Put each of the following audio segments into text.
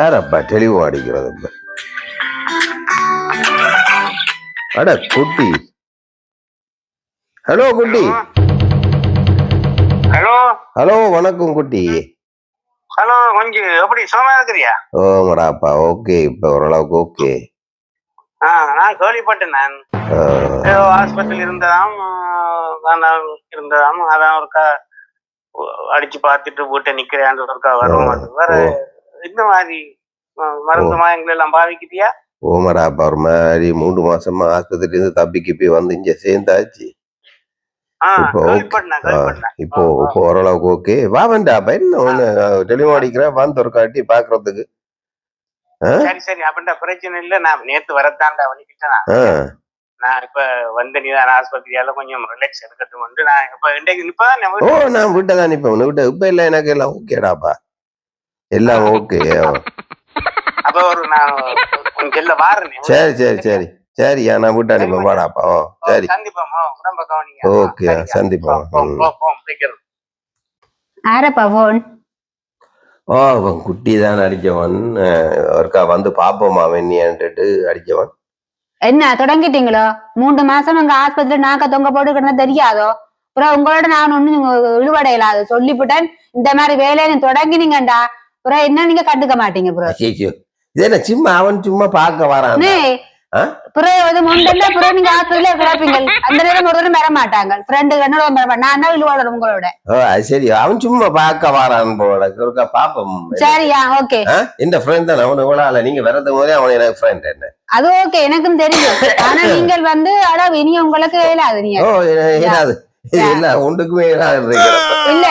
யாரப்பா தெளிவு அடிக்கிறது அட குட்டி. ஹலோ குட்டி. ஹலோ. ஹலோ வணக்கம் குட்டி. ஹலோ கொஞ்சம் எப்படி சுகமா இருக்கிறியா? ஓமடாப்பா ஓகே இப்ப ஓரளவுக்கு ஓகே. நான் கேள்விப்பட்டேன் நான் ஆஸ்பத்திரியில் இருந்ததாம் நான் இருந்ததாம் அதான் ஒருக்கா அடிச்சு பார்த்துட்டு வீட்டை நிக்கிறேன் ஒருக்கா வருவோம். வேற இந்த மாதிரி ஆ, மருந்து மாயங்கள் எல்லாம் பாவிக்கிட்டியா? ஓமடாப்பா ஒரு மாதிரி மூன்று மாசமா ஆஸ்பத்திரியில இருந்து தப்பி கிப்பி வந்து இங்க சேர்ந்தாச்சு. இப்போ இப்போ ஓரளவுக்கு ஓகே. வா வேண்டாப்பா என்ன ஒண்ணு தெளிவா அடிக்கிறேன் வந்து ஒரு காட்டி பாக்குறதுக்கு. சரி சரி அப்படின்ற பிரச்சனை இல்ல. நான் நேத்து வரத்தாண்டா வலிக்கிட்டேன் நான். இப்ப வந்து நீதான் ஆஸ்பத்திரியால கொஞ்சம் ரிலாக்ஸ் எடுக்கட்டும் வந்து நான் இப்ப இன்றைக்கு இப்பதான் ஓ நான் விட்ட தான் இப்ப உன்னை விட்ட இப்ப இல்ல எனக்கு எல்லாம் ஓகேடாப்பா எல்லாம் ஓகே. அப்ப ஒரு நான் உன் செல்ல வாரேன். சரி சரி சரி. சரியா நான் விட்டு அனுப்ப வாடாப்பா. ஓ சரி. சந்திப்போமா உடம்ப கவனிங்க. ஓகே? சந்திப்போம். ஆரப்பா போன் ஓ அவன் குட்டி தான் அடிச்சவன். ஒருக்கா வந்து பாப்போமா வெண்ணியான்ட்டு அடிச்சவன். என்ன தொடங்கிட்டீங்களோ? மூன்று மாசம் அங்க ஆஸ்பத்திரி நாக்க தொங்க போட்டு கிடந்தா தெரியாதோ? அப்புறம் உங்களோட நான் ஒண்ணும் இழுவடையில சொல்லிவிட்டேன் இந்த மாதிரி வேலையை தொடங்கினீங்கடா அப்புறம் என்ன நீங்க கண்டுக்க மாட்டீங்க ப்ரோ ஐயோ இது என்ன சும்மா அவன் சும்மா பார்க்க வரான்? அப்புறம் வந்து முண்டல்ல அப்புறம் நீங்க ஆஸ்பத்திரியில கிடப்பீங்க. அந்த நேரம் ஒரு தடவை வர மாட்டாங்க. ஃப்ரெண்டு கண்ணோட வர நான் தான் இழுவாட உங்களோட? ஓ சரி. அவன் சும்மா பார்க்க வரான் போல. ஒருக்கா பாப்போம் சரியா ஓகே? இந்த ஃப்ரெண்ட் தான்? அவனு இவ்வளவு நீங்க வரது போதே அவன் எனக்கு ஃப்ரெண்ட் என்ன? அது ஓகே எனக்கும் தெரியும். ஆனா நீங்கள் வந்து அடா இனி உங்களுக்கு இயலாது நீங்க இது இல்ல ஒன்றுக்குமே. இல்ல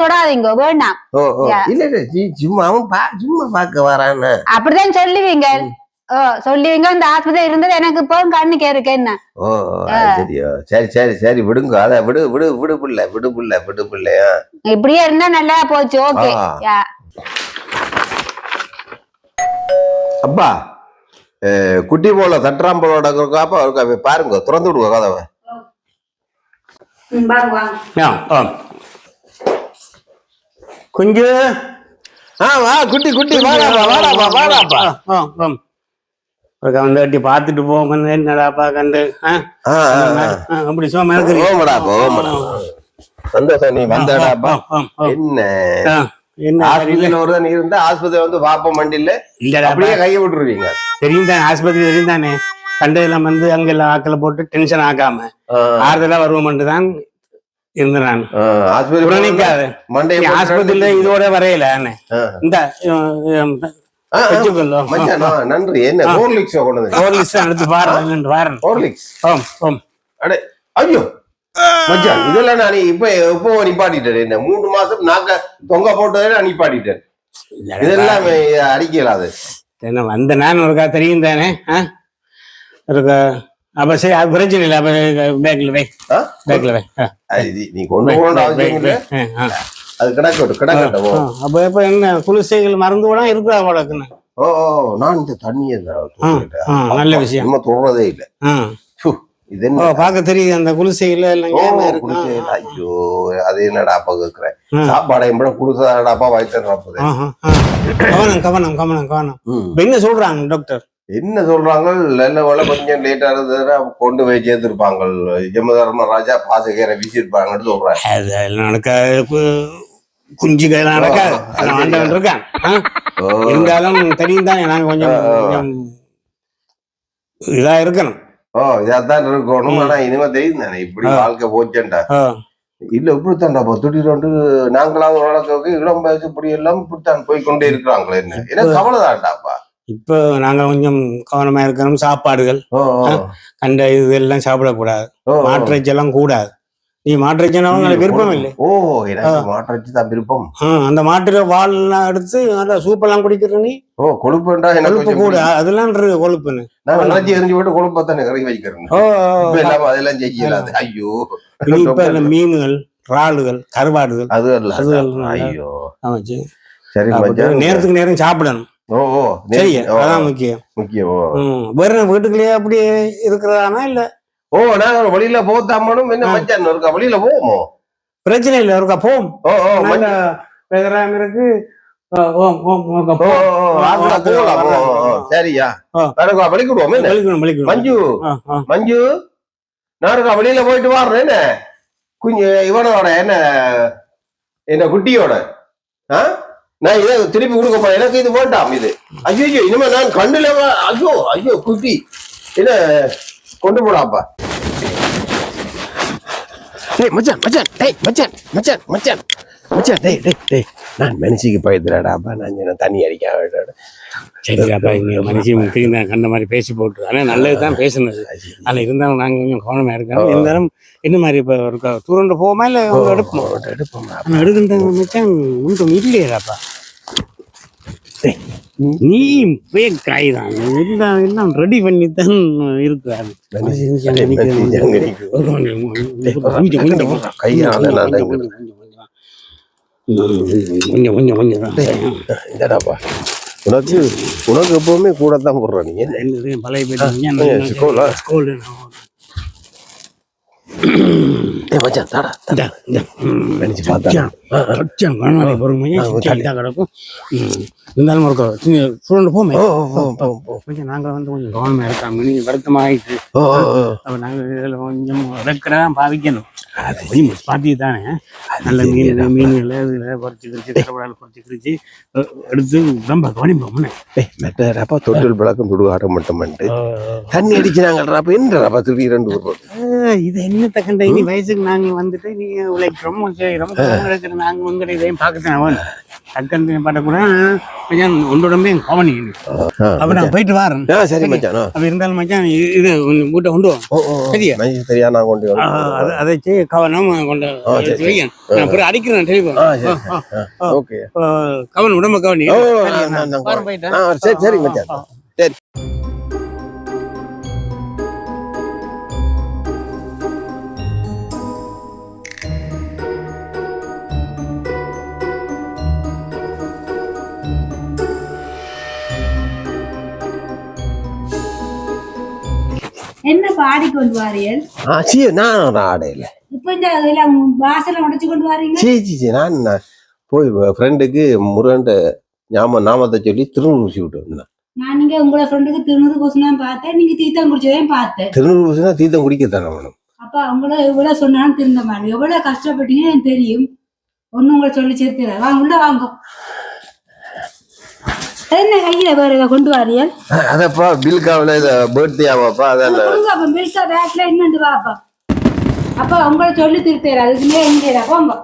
தொடாதீங்க வேண்டாம் ஓ ஓ யா. இல்ல இல்ல சும்மா அவன் சும்மா பார்க்க வரான்னு அப்படிதான் சொல்லுவீங்க. சொல்லுவீங்க இந்த ஆஸ்பத்திரி இருந்தது எனக்கு இப்போ கண்ணுக்கு இருக்கு என்ன? ஓ சரியோ. சரி சரி சரி விடுங்க அத விடு விடு விடு புள்ள விடு புள்ள விடு புள்ளையா இப்படியே இருந்தா நல்லா போச்சு ஓகே. அப்பா குட்டி போல தட்டுறாம்பளோட இருக்காப்பா இருக்கா பாருங்க திறந்து விடுங்க கதவை. குஞ்சு. ஆ வா குட்டி குட்டி வாடாப்பா வாடாப்பா வாடாப்பா. எட்டி பார்த்துட்டு போங்க என்னடாப்பா கண்டு அப்படி சும்மா ஓமடாப்பா ஓமடா சந்தோஷம் நீ வந்தடாப்பா என்ன. என்ன ஒரு நீ இருந்தா ஆஸ்பத்திரி வந்து பாப்போம் மண்டியில இல்லடா அப்படியே கையை விட்டுருவீங்க. தெரியும் தானே ஆஸ்பத்திரி தெரியும் தானே? கண்டதெல்லாம் வந்து அங்க எல்லாம் ஆக்களை போட்டு டென்ஷன் ஆக்காம ஆறுதலா வருவோம் தான் இருந்தேன் நான் ஆஸ்பத்திரியில இதோட வரையில. இந்த நன்றி. என்ன ஹோர்லிக்ஸ் எடுத்து பாருங்க பாருங்க. ஹோர்லிக்ஸ் ஓம் ஓம் அடே ஐயோ. மச்சான் இதெல்லாம் நான் இப்ப எப்போ நிப்பாட்டிட்டேன்? என்ன மூணு மாசம் நாக்க தொங்க போட்டதே நான் நிப்பாட்டிட்டேன். இதெல்லாம் அடிக்கல அது என்ன வந்த நான் இருக்கா தெரியும் தானே அப்ப சரி அது பிரச்சனை இல்லை அப்ப பேக்ல வை? பேக்ல வை. அது நீ கொண்டு கிடக்கட்டும். கிடக்கட்டும் அப்ப இப்ப என்ன குளிசைகள் மறந்து கூட இருக்குதா அவளுக்குன்னு ஓ நான் இந்த தண்ணியை நல்ல விஷயம். நம்ம தொடரதே இல்லை. இது பார்க்க தெரியுது அந்த இல்லை. ஐயோ அது என்னடாப்பா கேக்குறேன் ஆ. சாப்பாடை கூட குடுத்தாடாப்பா வயிற்றுறப்பது ஆ, ஆ, ஆ. கவனம் கவனம் கவனம் கவனம். என்ன சொல்றாங்க டாக்டர் என்ன சொல்றாங்க? நல்ல கொஞ்சம் லேட்டா இருந்ததுன்னா கொண்டு போய் சேர்த்திருப்பாங்க. ஜெமதர்ம ராஜா பாசகரை வீசிருப்பாங்கன்னு சொல்றாங்க. அது எல்லாம் நடக்காது. கு- குஞ்சுகள் நடக்காது. ஆண்டவன் இருக்கான். இருந்தாலும் தெரியும் தானே. நாங்க கொஞ்சம் இதா இருக்கணும். ஓ இதாத்தான் இருக்கணும். ஆனா இனிமே தெரியும் தானே. இப்படி. வாழ்க்கை போச்சேன்டா இல்ல இப்படித்தான்டாப்பா திடீர்னு நாங்களாவது வளர்க்க இளம் வயசு இப்படி எல்லாம் இப்படித்தான் போய் கொண்டே இருக்கிறாங்களே என்ன? எனக்கு கவலைதான்டாப்பா இப்போ நாங்க கொஞ்சம் கவனமா இருக்கணும். சாப்பாடுகள் கண்ட இது எல்லாம் சாப்பிடக்கூடாது. மாட்டிறைச்சி எல்லாம் கூடாது. நீ மாட்டிறைச்சினா உங்களுக்கு விருப்பம் இல்லை. ஓ மாற்றச்சு தான் விருப்பம். அந்த மாட்டுல வால் எல்லாம் எடுத்து நல்லா சூப்பெல்லாம் குடிக்கிற நீ. ஓ கொழுப்புண்டா எனக்கு கொழுப்பு கூட. அதெல்லாம் இருக்கு கொழுப்புன்னு. நான் இறைச்சி எரிஞ்சு போட்டு கொழுப்பத்தானே இறங்கி வைக்கிறேன் ஓ அதெல்லாம் செய்யலாது ஐயோ. இப்ப மீன்கள் இறாலுகள் கருவாடுகள். அது அல்ல அது அல்ல. ஐயோ. சரி நேரத்துக்கு நேரம் சாப்பிடணும். ஓ ஓ சரி நேத்து- ஓ, அதான் முக்கியம். முக்கியம். வேற வீட்டுக்குள்ளேயே அப்படி இருக்கிறதானா இல்ல? ஓ நாங்க வெளியில போத்தாமனும் என்ன. மச்சான் இருக்கா? வெளியில போவோமோ? பிரச்சனை இல்ல இருக்கா போம் ஓ ஓ. வெதராம இருக்கு ஓம் ஓம் சரியா. நானுக்கா வெளிக்கிடுவோம் என்ன? வலிக்கணும் வலிக்கணும் மஞ்சு. மஞ்சு. நானுக்கா வெளியில போயிட்டு வர்றேன் என்ன? குஞ்சு இவனோட என்ன? என்ன குட்டியோட? ஆ? நான் இதை திருப்பி கொடுக்க போறேன் எனக்கு இது வேண்டாம் இது. ஐயோ ஐயோ இனிமே நான் கண்டுல ஐயோ ஐயோ குட்டி. என்ன கொண்டு போடாப்பா டேய் மச்சான் மச்சான் டேய் மச்சான் மச்சான் மச்சான். மச்சான் டேய் டேய் டேய் நான் மனுஷிக்கு பயத்துறாடாப்பா நான் இங்க தண்ணி அடிக்க சரிடாப்பா இங்க மனுஷி முக்கியம் தான் கண்ட மாதிரி பேசி போட்டு ஆனா நல்லது தான் பேசுனது ஆனா இருந்தாலும் நாங்க கொஞ்சம் கவனமா இருக்கோம் இருந்தாலும் என்ன மாதிரி இப்ப இருக்கா தூரண்டு போவோமா இல்ல எடுப்போம் எடுப்போம் ஆனா எடுக்கின்ற மச்சான் ஒன்றும் இல்லையேடாப்பா டேய், நீ போய் காய் தான் எல்லாம் எல்லாம் ரெடி பண்ணி தான் இருக்கிறாரு கொஞ்சம் கொஞ்சம் கொஞ்சம் கொஞ்சம் கொஞ்சம். இந்தடாப்பா உனக்கு உனக்கு எப்பவுமே கூட தான் போடுற நீ? என்ன என்னது பழைய ஸ்கூலா? ஸ்கூலு ஏய் மச்சான் தாடா இந்த நினைச்சு பார்த்தா கண்ணாடி பொறுமையா ஆ, ஓகே. சட்டா கிடக்கும். இருந்தாலும் ஒரு சுரண்டு போமே. கொஞ்சம் நாங்கள் வந்து கொஞ்சம் கவனமாக இருக்காங்க நீங்கள் ஓ அப்போ நாங்கள் இதில் கொஞ்சம் இறக்கிறதான் பாவிக்கணும். பாத்தி தானே நல்ல மீன் மீன்கள் இதில் பொறிச்சு கிரிச்சு கரப்படால் பொறிச்சு கிரிச்சு எடுத்து ரொம்ப கவனிப்போம் ஏய் மெட்டராப்பா தொட்டில் விளக்கம் துடுகாட்ட மட்டும் பண்ணிட்டு தண்ணி அடிக்கிறாங்கன்றப்ப என்னடாப்பா திருப்பி ரெண்டு இது என்ன கண்ட இனி வயசுக்கு நாங்கள் வந்துட்டு நீ உழைக்கிறோம் செய்கிறோம் இருக்கிற நாங்கள் உங்களை இதையும் பார்க்கத்தான் வேணும் டக்குன்னு படக்கூட கொஞ்சம் ஒன்றோடமே கவனி அப்போ நான் போயிட்டு வரேன். சரி மச்சான். அப்ப இருந்தாலும் மச்சான் இது கூட்ட கொண்டு சரியா? மச்சான் சரியா நான் கொண்டு அது- அதை செய்ய கவனம் கொண்டு. நான் அப்புறம் அடிக்கிறேன் டெலிஃபோன் ஓகே. கவனம் உடம்ப கவனி சரி சரி மச்சான். ஆ, ஆ. சரி என்ன பாடி கொண்டு வாரியல் ஆ சீ நான் ஆடையில இப்ப இந்த எல்லாம் வாசல உடைச்சு கொண்டு வாரீங்க சீ சீ சீ நான் போய் ஃப்ரெண்டுக்கு முருகன்ட்ட ஞாபகம் நாமத்தை சொல்லி திருநூறு ஊசி விட்டு வந்தேன் நான் நீங்க உங்களோட ஃப்ரெண்டுக்கு திருநூறு கொசுனா பார்த்தேன் நீங்க தீத்தம் குடிச்சதையும் பார்த்தேன் திருநூறு ஊசினா தீர்த்தம் குடிக்கத்தானே வேணும் அப்ப அவங்கள எவ்வளவு சொன்னாலும் திருந்த மாதிரி எவ்வளவு கஷ்டப்பட்டீங்கன்னு எனக்கு தெரியும் ஒண்ணு உங்களை சொல்லி சேர்த்துறேன் வாங்க உள்ள வாங்க என்ன கையில வேற கொண்டு வாரியல் அதப்பா பில்காவில் பர்த்டே ஆமாப்பா அதான் கொடுங்க அப்ப மில்கா பேக்ல என்னண்டு வாப்பா? அப்ப உங்களை சொல்லி திருத்தேன் அதுக்குமே எங்க போங்க